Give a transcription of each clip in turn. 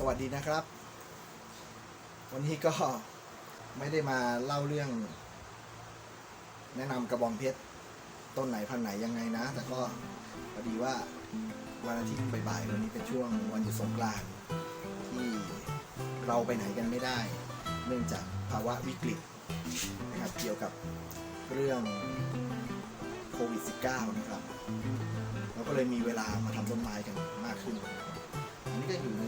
สวัสดีนะครับ วันนี้ก็ไม่ได้มาเล่าเรื่อง แนะนำกระบองเพชรต้นไหนพันไหนยังไงนะ แต่ก็พอดีว่าวันอาทิตย์บ่ายๆวันนี้เป็นช่วงวันหยุดสงกรานต์ที่เราไปไหนกันไม่ได้ เนื่องจากภาวะวิกฤตนะครับเกี่ยวกับเรื่องโควิด -19 นะครับ เราก็เลยมีเวลามาทำต้นไม้กันมากขึ้น นี้ก็อยู่ใน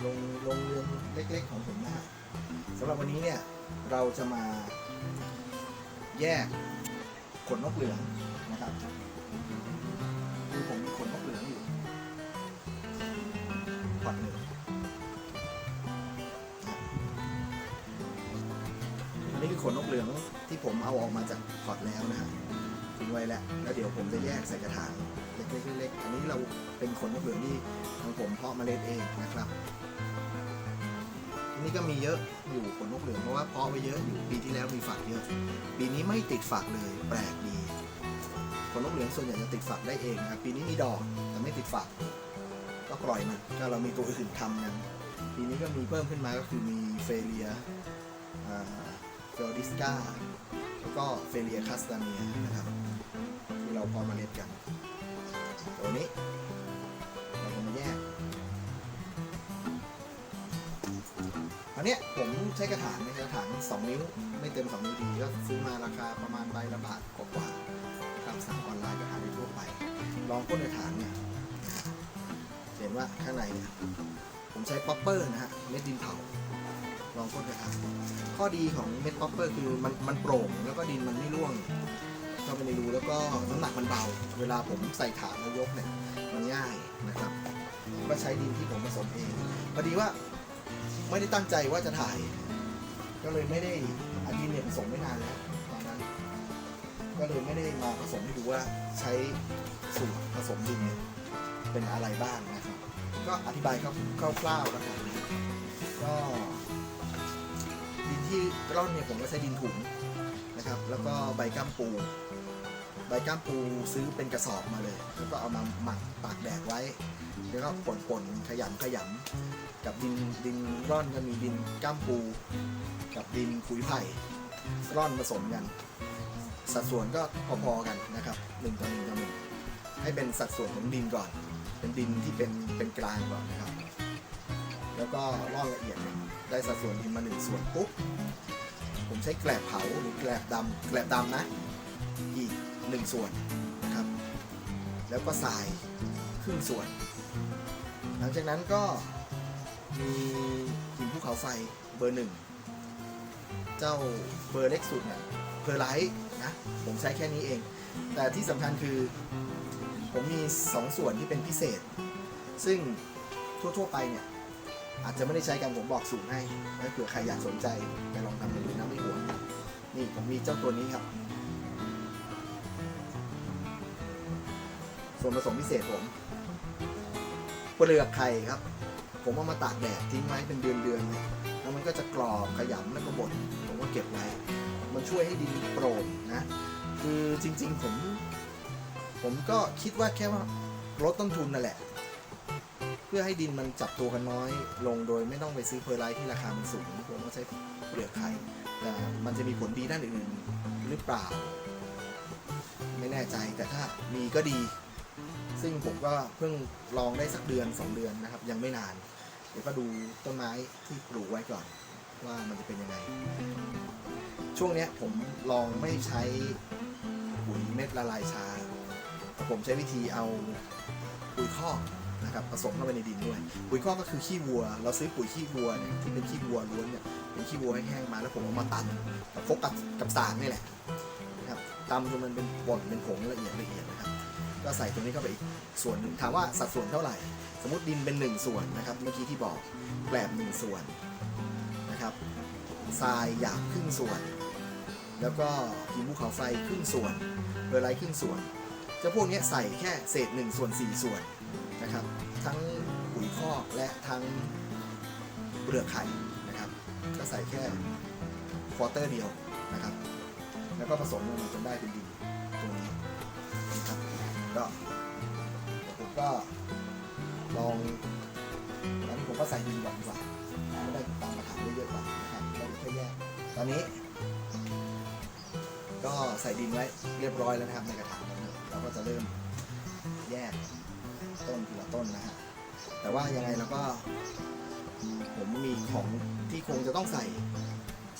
โรงโรงเรือนเล็กๆของผมนะฮะสำหรับวันนี้เนี่ยเราจะมาแยกขนนกเหลืองนะครับคือผมมีขนนกเหลืองอยู่พอดหนึ่งอันนี้คือขนนกเหลืองที่ผมเอาออกมาจากพอดแล้วนะฮะทิ้งไว้แล้วแล้วเดี๋ยวผมจะแยกใส่กระถาง เล็กๆเล็กๆอันนี้เราเป็นขนนกเหลืองที่ทางผมเพาะเมล็ดเองนะครับนี่ก็มีเยอะอยู่ขนนกเหลืองเพราะว่าเพาะไว้เยอะอยู่ปีที่แล้วมีฝักเยอะ ปีนี้ไม่ติดฝักเลย แปลกดีขนนกเหลืองส่วนใหญ่จะติดฝักได้เองครับปีนี้มีดอกแต่ไม่ติดฝัก ก็ปล่อยมันก็เรามีตัวอื่นทำกันปีนี้ก็มีเพิ่มขึ้นมาก็คือมีเฟเลียเฟลดิสกาแล้วก็เฟเลียคาสตาเนียนะครับที่เราพอมาเล็ดกัน ตัวนี้เราจะมาแยกอันเนี้ยผมใช้กระถางในกระถาง2 นิ้ว ไม่เต็ม 2 นิ้วดีก็ซื้อมาราคาประมาณใบละบาทกว่าๆครับสั่งออนไลน์ก็หาได้ทั่วไป ลองก้นกระถางเนี่ยเห็นว่าข้างในเนี่ยผมใช้ป๊อปเปอร์นะฮะเม็ดดินเผาลองก้นกระถางข้อดีของเม็ดป๊อปเปอร์คือมันมันโปร่งแล้วก็ดินมันไม่ร่วง เข้าไปในรูแล้วก็น้ำหนักมันเบา เวลาผมใส่ถาดแล้วยกเนี่ยมันง่ายนะครับ ก็ใช้ดินที่ผมผสมเองพอดีว่าไม่ได้ตั้งใจว่าจะถ่าย ก็เลยไม่ได้อดินเนี่ยผสมไม่นานแล้วตอนนั้น ก็เลยไม่ได้มาผสมให้ดูว่าใช้สูตรผสมดินเนี่ยเป็นอะไรบ้างนะครับ ก็อธิบายคร่าวๆแล้วกันก็ดินที่ร่อนเนี่ยผมก็ใช้ดินถุง นะครับ แล้วก็ใบก้ามปู ใบก้ามปูซื้อเป็นกระสอบมาเลย แล้วก็เอามาหมักตากแดดไว้ แล้วก็ป่นๆขยำขยำกับดินดินร่อนก็มีดินก้ามปู กับดินขุยไผ่ร่อนผสมกัน สัดส่วนก็พอๆกันนะครับหนึ่งต่อหนึ่งต่อหนึ่งให้เป็นสัดส่วนของดินก่อน เป็นดินที่เป็นเป็นกลางก่อนนะครับ แล้วก็ร่อนละเอียดเนี่ยได้สัดส่วนดินมาหนึ่งส่วนปุ๊บ ใช้แกลบเผาหรือแกลบดำแกลบดำนะ อีกหนึ่งส่วนนะครับ แล้วก็ทรายครึ่งส่วน หลังจากนั้นก็มีหินภูเขาไฟเบอร์หนึ่งเจ้าเบอร์เล็กสุดเนี่ยเพอร์ไลท์นะผมใช้แค่นี้เอง แต่ที่สำคัญคือผมมี 2 ส่วนที่เป็นพิเศษ ซึ่งทั่ว ๆ ไปเนี่ย อาจจะไม่ได้ใช้กันผมบอกสูตรให้ถ้าเผื่อใครอยากสนใจไปลองทำดูนะ นี่ผมมีเจ้าตัวนี้ครับ ส่วนผสมพิเศษผมเปลือกไข่ครับ ผมเอามาตากแดดทิ้งไว้เป็นเดือนๆเนี่ยแล้วมันก็จะกรอบขยำแล้วก็บดผมก็เก็บไว้มันช่วยให้ดินโปร่งนะ คือจริงๆผม ผมก็คิดว่าแค่ว่าลดต้นทุนนั่นแหละ เพื่อให้ดินมันจับตัวกันน้อย ลงโดยไม่ต้องไปซื้อเพอร์ไลท์ที่ราคามันสูงผมก็ใช้เปลือกไข่ มันจะมีผลดีด้านอื่นหรือเปล่า ไม่แน่ใจแต่ถ้ามีก็ดี ซึ่งผมก็เพิ่งลองได้สักเดือน2เดือนนะครับ ยังไม่นาน เดี๋ยวก็ดูต้นไม้ที่ปลูกไว้ก่อน ว่ามันจะเป็นยังไง ช่วงนี้ผมลองไม่ใช้ปุ๋ยเม็ดละลายชา ผมใช้วิธีเอาปุ๋ยคอกนะครับผสมเข้าไปในดินด้วย ปุ๋ยคอกก็คือขี้วัว เราซื้อปุ๋ยขี้วัวเนี่ยที่เป็นขี้วัวล้วนเนี่ย เป็นขี้วัวแห้งๆมาแล้วผมเอามาตำกับพกกับกับสางนี่แหละนะครับตำจนมันเป็นป่นเป็นผงละเอียดละเอียดนะครับ ก็ใส่ตรงนี้เข้าไปอีกส่วนหนึ่งถามว่าสัดส่วนเท่าไหร่ สมมติดินเป็นหนึ่งส่วนนะครับ เมื่อกี้ที่บอกแกลบหนึ่งส่วนนะครับทรายหยาบครึ่งส่วน แล้วก็หินภูเขาไฟครึ่งส่วนเบอร์ไลท์ครึ่งส่วนจ้าพวกนี้ใส่แค่เศษ1ส่วน4ส่วนนะครับ ทั้งปุ๋ยคอกและทั้งเปลือกไข่ ก็ใส่แค่ควอเตอร์เดียวนะครับ แล้วก็ผสมลงมาจนได้เป็นดินตรงนี้นะครับก็ผมก็ลองตอนนี้ผมก็ใส่ดินก่อนดีกว่าก็ได้ตามกระถางเยอะๆก่อนนะครับเราค่อยแยกตอนนี้ ก็ใส่ดินไว้เรียบร้อยแล้วนะครับในกระถางเราก็จะเริ่มแยกต้นทีละต้นนะฮะแต่ว่ายังไงเราก็ ผมมีของที่คงจะต้องใส่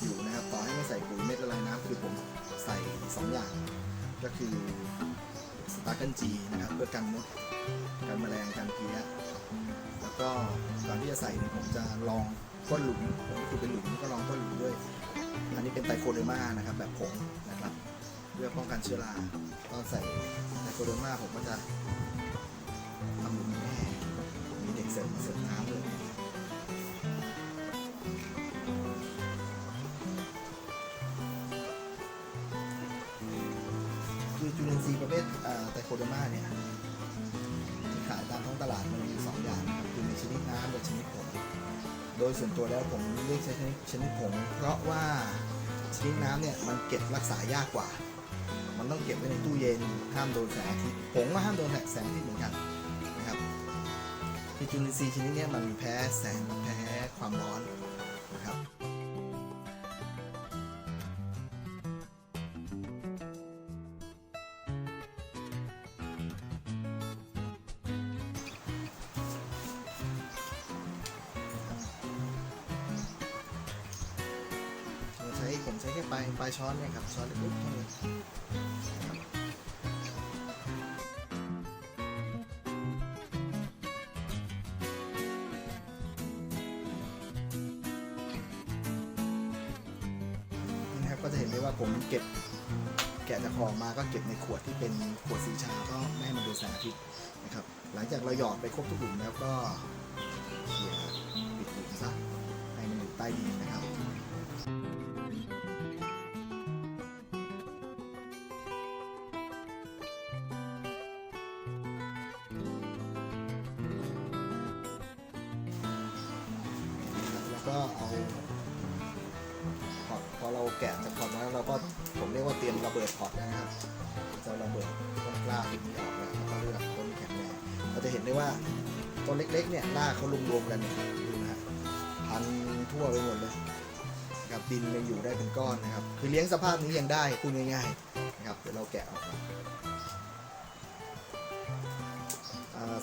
อยู่นะครับต่อให้ไม่ใส่ปุ๋ยเม็ดละลายน้ำคือผมใส่สองอย่าง ก็คือสตาร์กิลจีนะครับเพื่อกันมดกันแมลงกันเพี้ยแล้วก็ก่อนที่จะใส่เนี่ยผมจะลองก้นหลุมผมก็คือเป็นหลุมก็ลองก้นหลุมด้วย อันนี้เป็นไตโคเดอร์มานะครับแบบผงนะครับเพื่อป้องกันเชื้อราตอนใส่ไตโคเดอร์มาผมก็จะทำหลุมแม่มีเด็กเสิร์ฟมาเสิร์ฟน้ำเลย จุลินทรีย์ประเภทไตโคเดอร์มาเนี่ยที่ขายตามท้องตลาดมันมีสองอย่างคือในชนิดน้ำกับชนิดผงโดยส่วนตัวแล้วผมเลือกใช้ชนิดชนิดผงเพราะว่าชนิดน้ำเนี่ยมันเก็บรักษายากกว่า มันต้องเก็บไว้ในตู้เย็นห้ามโดนแสงอาทิตย์ผงก็ห้ามโดนแสงอาทิตย์เหมือนกันนะครับจุลินทรีย์ชนิดนี้มันแพ้แสงแพ้ความร้อนนะครับ ใช้แค่ปลายปลายช้อนเนี่ยครับช้อนเล็กๆแค่นี้นี่นะครับก็จะเห็นได้ว่าผมเก็บแกะจากคอมาก็เก็บในขวดที่เป็นขวดสีชาก็ไม่ให้มันโดนแสงอาทิตย์นะครับ หลังจากเราหยอดไปครบทุกหลุมแล้วก็เขี่ยปิดหลุมซะให้มันอยู่ใต้ดินนะครับ ก็เอาพอร์ตพอเราแกะจากพอร์ตมาแล้วเราก็ผมเรียกว่าเตรียมระเบิดพอร์ตนะครับจะระเบิดต้นกล้าที่นี้ออกแล้วก็เลือกต้นแข็งแรงเราจะเห็นได้ว่าต้นเล็กๆเนี่ยรากเขารวมๆกันเนี่ยดูนะฮะพันทั่วไปหมดเลยนะครับดินยังอยู่ได้เป็นก้อนนะครับ คือเลี้ยงสภาพนี้ยังได้พูดง่ายๆนะครับเดี๋ยวเราแกะออกมา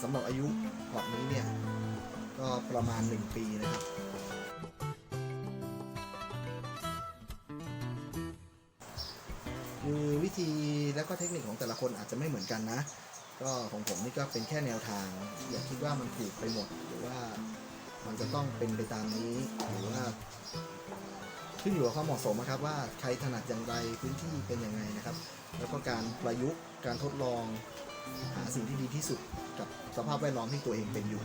สำหรับอายุพอร์ตนี้เนี่ยก็ประมาณ 1 ปีนะครับ คือวิธีแล้วก็เทคนิคของแต่ละคนอาจจะไม่เหมือนกันนะ ก็ของผมนี่ก็เป็นแค่แนวทาง อย่าคิดว่ามันถูกไปหมด หรือว่ามันจะต้องเป็นไปตามนี้หรือว่าขึ้นอยู่กับความเหมาะสมนะครับว่าใครถนัดอย่างไรพื้นที่เป็นยังไงนะครับ แล้วก็การประยุกต์การทดลองหาสิ่งที่ดีที่สุดกับสภาพแวดล้อมที่ตัวเองเป็นอยู่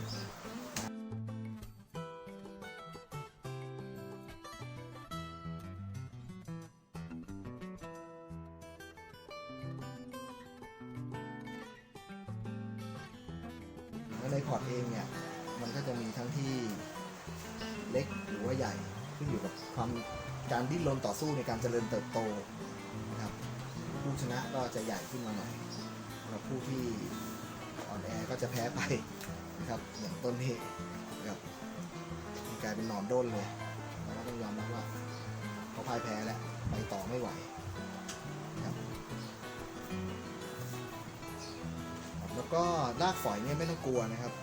ในพอร์ตเองเนี่ย มันก็จะมีทั้งที่เล็กหรือว่าใหญ่ขึ้นอยู่กับความการดิ้นรนต่อสู้ในการเจริญเติบโตนะครับผู้ชนะก็จะใหญ่ขึ้นมาหน่อยแล้วผู้ที่อ่อนแอก็จะแพ้ไปนะครับอย่างต้นนี้นะครับกลายเป็นหนอนด้นเลยแล้วก็ต้องยอมรับว่าเขาพ่ายแพ้แล้วไปต่อไม่ไหว แล้วก็รากฝอยเนี่ยไม่ต้องกลัวนะครับ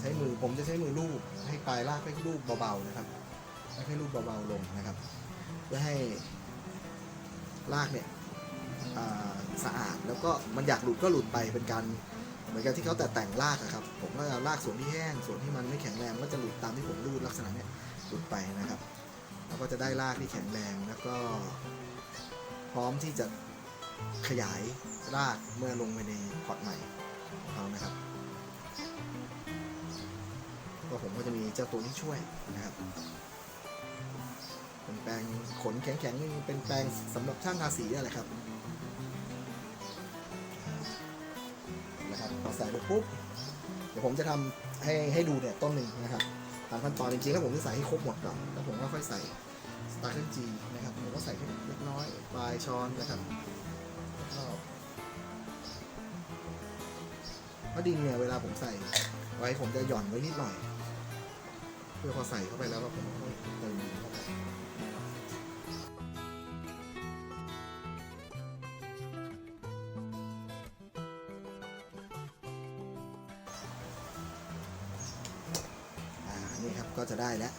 ใช้มือผมจะใช้มือลูบให้ปลายรากให้ลูบเบาๆนะครับให้ลูบเบาๆลงนะครับ เพื่อให้รากเนี่ยสะอาดแล้วก็มันอยากหลุดก็หลุดไปเป็นการเหมือนกับที่เขาแต่แต่งรากอะครับ ผมก็จะรากส่วนที่แห้งส่วนที่มันไม่แข็งแรงก็จะหลุดตามที่ผมรูดลักษณะเนี้ยหลุดไปนะครับแล้วก็จะได้รากที่แข็งแรงแล้วก็ พร้อมที่จะ ขยายรากเมื่อลงไปในพอร์ตใหม่ของเขานะครับก็ผมก็จะมีเจ้าตัวที่ช่วยนะครับเป็นแปรงขนแข็งๆเป็นแปรงสำหรับช่างทาสีอะไรครับนะครับพอใส่ไปปุ๊บเดี๋ยวผมจะทำให้ให้ดูเนี่ยต้นหนึ่งนะครับตามขั้นตอนจริงๆแล้วผมจะใส่ให้ครบหมดก่อนแล้วผมก็ค่อยใส่สตาร์เกิลจีนะครับผมก็ใส่แค่เล็กน้อยปลายช้อนนะครับ แล้วก็เพราะดินเนี่ย เวลาผมใส่ไว้ผมจะหย่อนไว้นิดหน่อย เพื่อพอใส่เข้าไปแล้วก็ผมก็เติมดินเข้าไปนี่ครับก็จะได้แล้ว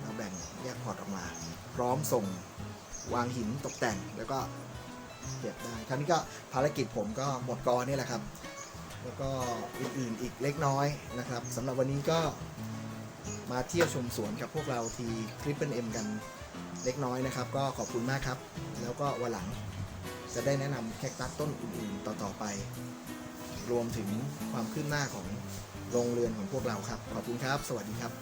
เราแบ่งแยกพอร์ตออกมา พร้อมส่งวางหินตกแต่งแล้วก็ เก็บได้คราวนี้ก็ภารกิจผมก็หมดกอนี่แหละครับ แล้วก็อื่นๆอีกเล็กน้อยนะครับสำหรับวันนี้ก็มาเที่ยวชมสวนกับพวกเราทีคลิปเป็นเอ็มกันเล็กน้อยนะครับ ก็ขอบคุณมากครับ แล้วก็วันหลังจะได้แนะนำแคคตัสต้นอื่นๆต่อๆไป รวมถึงความคืบหน้าของโรงเรือนของพวกเราครับ ขอบคุณครับ สวัสดีครับ